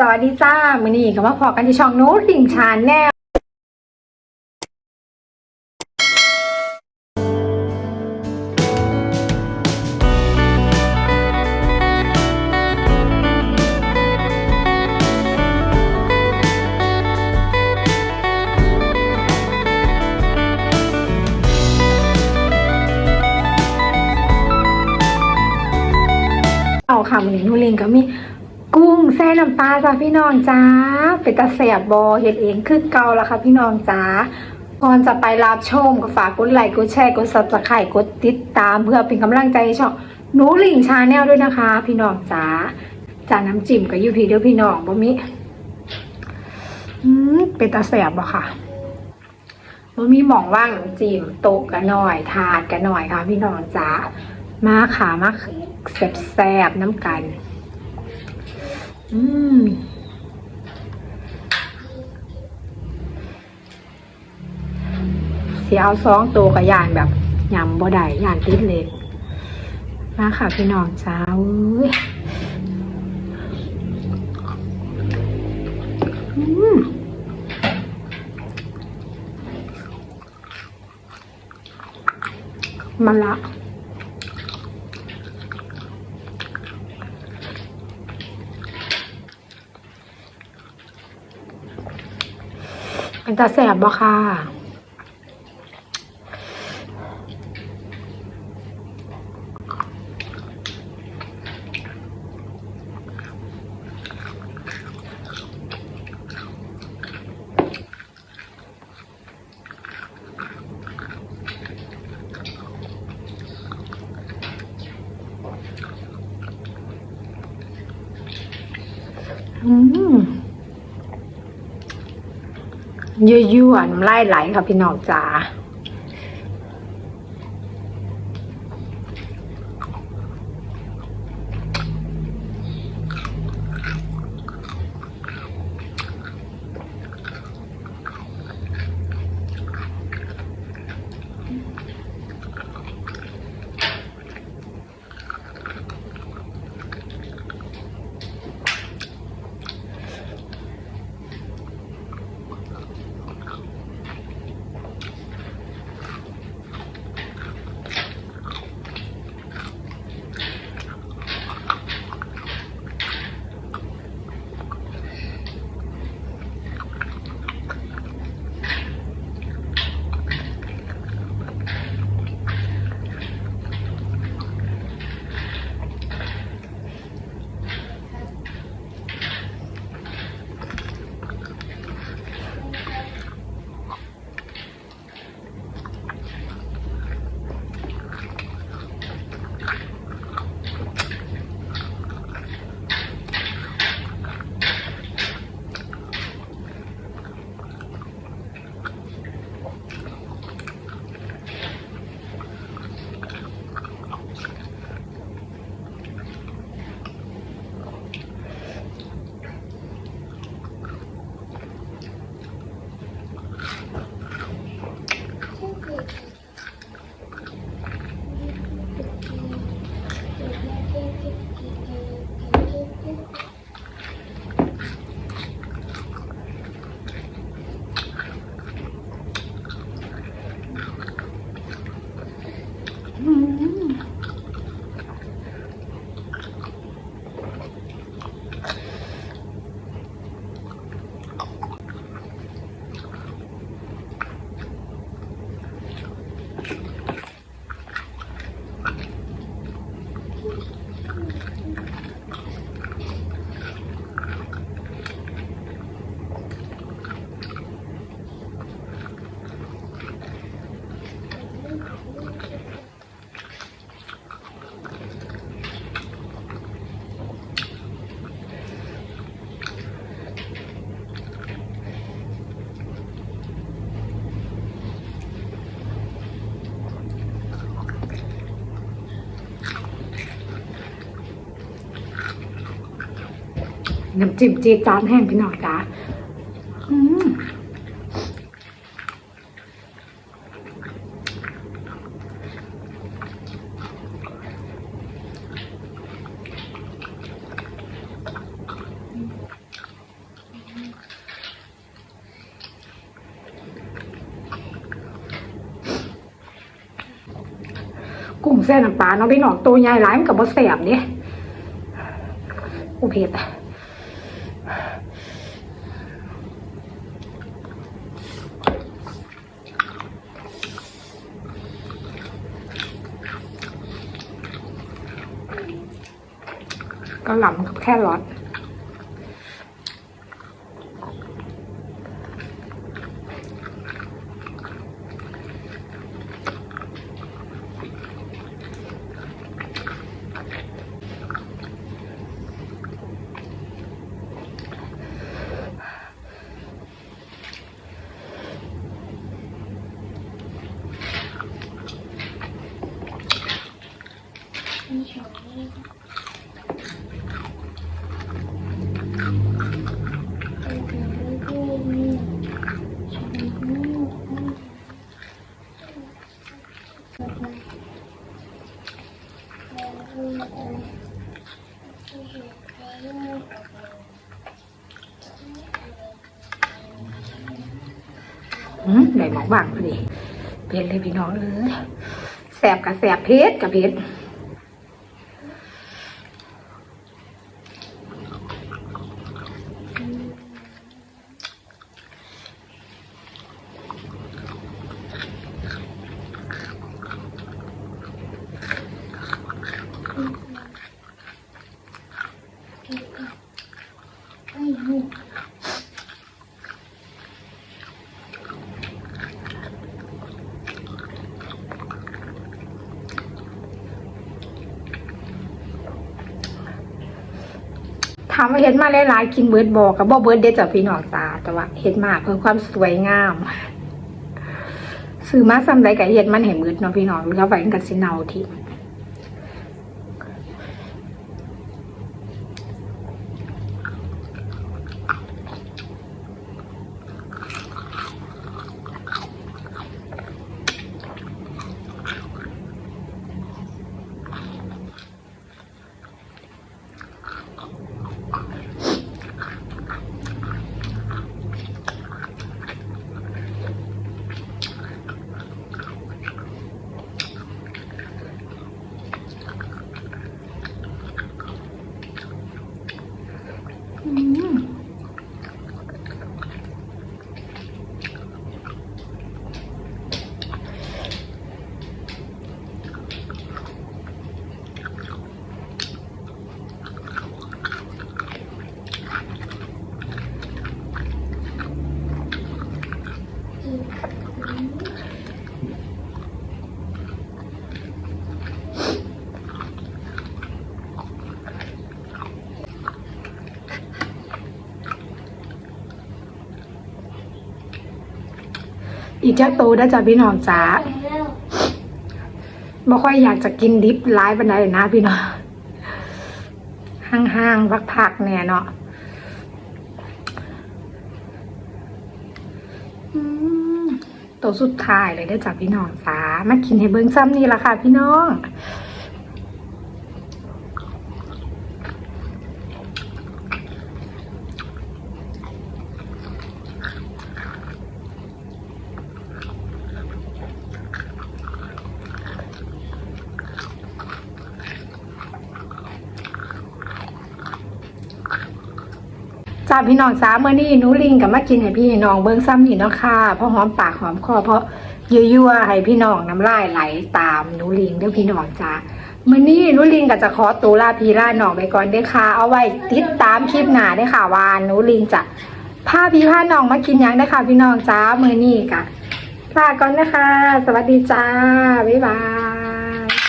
สวัสดีจ้า มือนี้ก็มาพอกันที่ช่องโน้ตดิ่งชานแน่เอาค่ะมือนี้นูลิงก็มี แซ่น้ำปลาจ้าพี่น้องจ้าเป็นตาแสบบอเห็ดเองคือเกาแล้วค่ะพี่น้องจ้าก่อนจะไปรับชมก็ฝากกดไลค์กดแชร์กดซับสไครต์กดติดตามเพื่อเป็นกำลังใจให้ช่องหนูหลิงชาแนลด้วยนะคะ พี่น้องจ้าจานน้ำจิ้มกับยูพีเด้อพี่น้องบ่มีเป็นตาแสบบ่ค่ะบ่มีหมองว่างน้ำจิ้มโต๊ะกันหน่อยถาดกันหน่อยค่ะ พี่น้องจ้ามาค่ะมาแสบๆน้ำกัน อืมเสียเอาสองตัวกับยานแบบยำบ่ได้ยานติดเล็กมาค่ะพี่น้องจ้าเอ้ยอืมมันละ เป็นตาแสบบ่ค่ะ อืม ยั่วๆน้ำลายไหลค่ะพี่น้องจ๋า น้ำจิ้มจีจานแห้งพี่น้องจ้ากุ้งแซ่น้ำปลาเนาะพี่น้องตัวใหญ่หลายมันกับบะแสบเนี่ยโอเพียแต่ ดอะก็หล่ำกับแค่รส อืมไหนหมองบางพอดีเพ็ดเลยพี่น้องเลยแสบกับแสบเพ็ดกับเพ็ด ถามว่าเห็ดมาหลายๆกินเบิร์ดบอกกับบ่เบิร์ดเด็ดจากพี่น้องจ้าแต่ว่าเห็ดมาเพื่อความสวยงามซื้อมาซ้ำไรกับเห็ดมันเห็นมืดเนาะพี่น้องเหลือไว้กันสิเนาที อีกจักโตได้จากพี่น้องจ้าบ่ค่อยอยากจะกินดิบร้ายบันไดนะพี่น้องห่างๆพักๆเนี่ยเนาะตัวสุดท้ายเลยได้จากพี่น้องจ้ามากินให้เบิ้งซ้ำนี่ละค่ะพี่น้อง จ้าพี่น้องจ้าเมื่อนี้หนูลิงกับมากินให้พี่น้องเบิ้งซ้ำนี่เนาะค่ะเพราะหอมปากหอมคอเพราะยั่วๆให้พี่น้องน้ำลายไหลตามหนูลิงเด้อพี่น้องจ้าเมื่อนี้หนูลิงก็จะขอตัวลาพี่ลาน้องไปก่อนเด้อค่ะ เอาไว้ติดตามคลิปหน้าเด้ค่ะว่าหนูลิงจะพาพี่พาน้องมากินยังได้ค่ะ พี่น้องจ้าเมื่อนี้กะลาก่อนนะคะ สวัสดีจ้าบ๊ายบาย